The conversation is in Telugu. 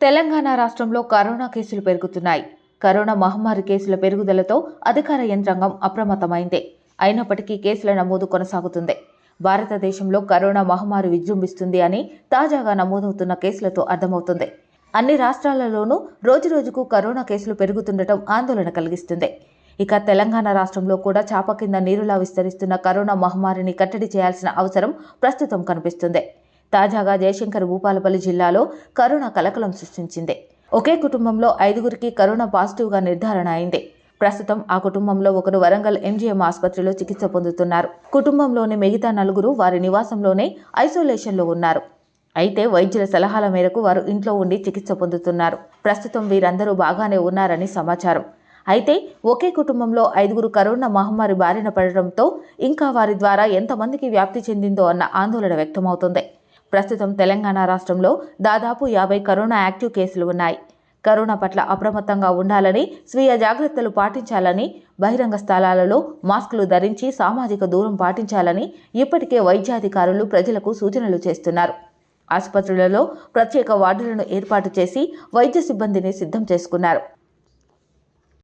తెలంగాణ రాష్ట్రంలో కరోనా కేసులు పెరుగుతున్నాయి. కరోనా మహమ్మారి కేసుల పెరుగుదలతో అధికార యంత్రాంగం అప్రమత్తమైంది. అయినప్పటికీ కేసుల నమోదు కొనసాగుతుంది. భారతదేశంలో కరోనా మహమ్మారి విజృంభిస్తుంది అని తాజాగా నమోదవుతున్న కేసులతో అర్థమవుతుంది. అన్ని రాష్ట్రాలలోనూ రోజురోజుకు కరోనా కేసులు పెరుగుతుండటం ఆందోళన కలిగిస్తుంది. ఇక తెలంగాణ రాష్ట్రంలో కూడా చాప కింద నీరులా విస్తరిస్తున్న కరోనా మహమ్మారిని కట్టడి చేయాల్సిన అవసరం ప్రస్తుతం కనిపిస్తుంది. తాజాగా జయశంకర్ భూపాలపల్లి జిల్లాలో కరోనా కలకలం సృష్టించింది. ఒకే కుటుంబంలో ఐదుగురికి కరోనా పాజిటివ్గా నిర్ధారణ అయింది. ప్రస్తుతం ఆ కుటుంబంలో ఒకరు వరంగల్ ఎంజీఎం ఆసుపత్రిలో చికిత్స పొందుతున్నారు. కుటుంబంలోని మిగతా నలుగురు వారి నివాసంలోనే ఐసోలేషన్లో ఉన్నారు. అయితే వైద్యుల సలహాల మేరకు వారు ఇంట్లో ఉండి చికిత్స పొందుతున్నారు. ప్రస్తుతం వీరందరూ బాగానే ఉన్నారని సమాచారం. అయితే ఒకే కుటుంబంలో ఐదుగురు కరోనా మహమ్మారి బారిన పడడంతో ఇంకా వారి ద్వారా ఎంతమందికి వ్యాప్తి చెందిందో అన్న ఆందోళన వ్యక్తమవుతుంది. ప్రస్తుతం తెలంగాణ రాష్ట్రంలో దాదాపు యాభై కరోనా యాక్టివ్ కేసులు ఉన్నాయి. కరోనా పట్ల అప్రమత్తంగా ఉండాలని స్వీయ జాగ్రత్తలు పాటించాలని బహిరంగ స్థలాలలో మాస్కులు ధరించి సామాజిక దూరం పాటించాలని ఇప్పటికే వైద్యాధికారులు ప్రజలకు సూచనలు చేస్తున్నారు. ఆసుపత్రులలో ప్రత్యేక వార్డులను ఏర్పాటు చేసి వైద్య సిబ్బందిని సిద్ధం చేసుకున్నారు.